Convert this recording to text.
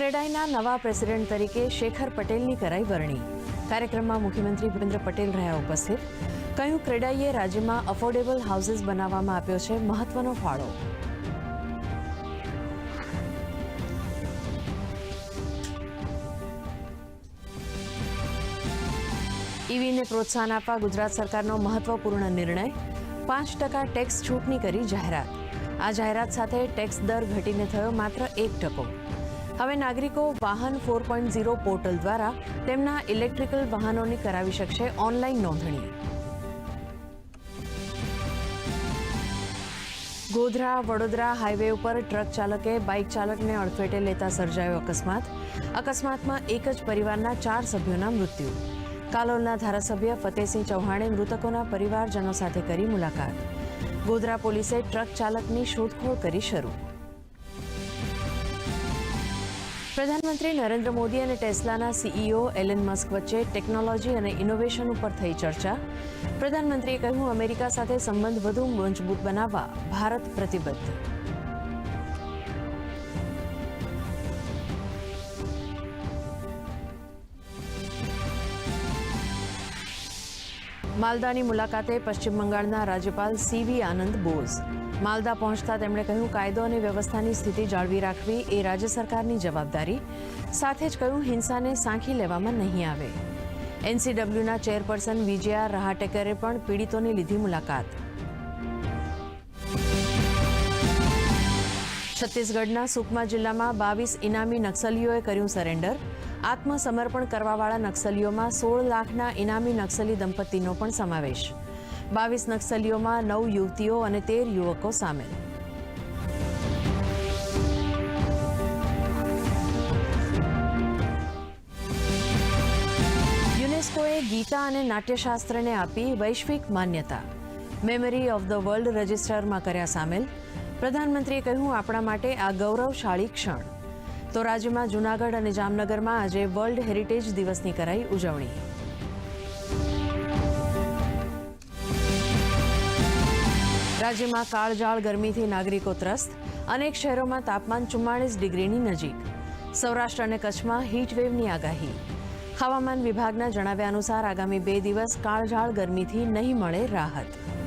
ક્રેડાઈના નવા પ્રેસિડેન્ટ તરીકે શેખર પટેલની કરાઈ વરણી. કાર્યક્રમમાં મુખ્યમંત્રી ભૂપેન્દ્ર પટેલ રહ્યા ઉપસ્થિત. કહ્યું ક્રેડાઈએ રાજ્યમાં અફોર્ડેબલ હાઉસીસ બનાવવામાં આપ્યો છે મહત્વનો ફાળો? ઈવીને પ્રોત્સાહન આપવા ગુજરાત સરકારનો મહત્વપૂર્ણ નિર્ણય. પાંચ ટકા ટેક્સ છૂટની કરી જાહેરાત. આ જાહેરાત સાથે ટેક્સ દર ઘટીને થયો માત્ર એક ટકો. હવે નાગરિકો વાહન ફોર પોઈન્ટ ઝીરો પોર્ટલ દ્વારા તેમના ઇલેક્ટ્રિકલ વાહનોની કરાવી શકશે ઓનલાઈન નોંધણી. ગોધરા, વડોદરા હાઈવે ઉપર ટ્રક ચાલકે બાઇક ચાલકને અડફેટે લેતા સર્જાયો અકસ્માત. અકસ્માતમાં એક જ પરિવારના ચાર સભ્યોના મૃત્યુ. કાલોલના ધારાસભ્ય ફતેહસિંહ ચૌહાણે મૃતકોના પરિવારજનો સાથે કરી મુલાકાત. ગોધરા પોલીસે ટ્રક ચાલકની શોધખોળ કરી શરૂ. પ્રધાનમંત્રી નરેન્દ્ર મોદી અને ટેસ્લાના સીઈઓ એલન મસ્ક વચ્ચે ટેકનોલોજી અને ઇનોવેશન ઉપર થઈ ચર્ચા. પ્રધાનમંત્રીએ કહ્યું, અમેરિકા સાથે સંબંધ વધુ મજબૂત બનાવવા ભારત પ્રતિબદ્ધ. માલદાની મુલાકાતે પશ્ચિમ બંગાળના રાજ્યપાલ સીવી આનંદ બોઝ. માલદા પહોંચતા તેમણે કહ્યું, કાયદો અને વ્યવસ્થાની સ્થિતિ જાળવી રાખવી એ રાજ્ય સરકારની જવાબદારી. સાથે જ કહ્યું, હિંસાને સાંખી લેવામાં નહીં આવે. એનસીડબ્લ્યુના ચેરપર્સન વિજયા રહાટેકરે પણ પીડિતોની લીધી મુલાકાત. છત્તીસગઢના સુકમા જિલ્લામાં બાવીસ ઇનામી નક્સલીઓએ કર્યું સરેન્ડર. આત્મસમર્પણ કરવાવાળા નક્સલીઓમાં સોળ લાખના ઇનામી નક્સલી દંપતીનો પણ સમાવેશ. બાવીસ નક્સલીઓમાં નવ યુવતીઓ અને તેર યુવકો સામેલ. યુનેસ્કોએ ગીતા અને નાટ્યશાસ્ત્રને આપી વૈશ્વિક માન્યતા. મેમરી ઓફ ધ વર્લ્ડ રજિસ્ટરમાં કર્યા સામેલ. પ્રધાનમંત્રીએ કહ્યું, આપણા માટે આ ગૌરવશાળી ક્ષણ. તો રાજ્યમાં જૂનાગઢ અને જામનગરમાં આજે વર્લ્ડ હેરિટેજ દિવસની કરાઈ ઉજવણી. રાજ્યમાં કાળજાળ ગરમીથી નાગરિકો ત્રસ્ત, અનેક શહેરોમાં તાપમાન ચુમ્માળીસ ડિગ્રીની નજીક. સૌરાષ્ટ્ર અને કચ્છમાં હીટવેવની આગાહી. હવામાન વિભાગના જણાવ્યા અનુસાર આગામી બે દિવસ કાળઝાળ ગરમીથી નહીં મળે રાહત.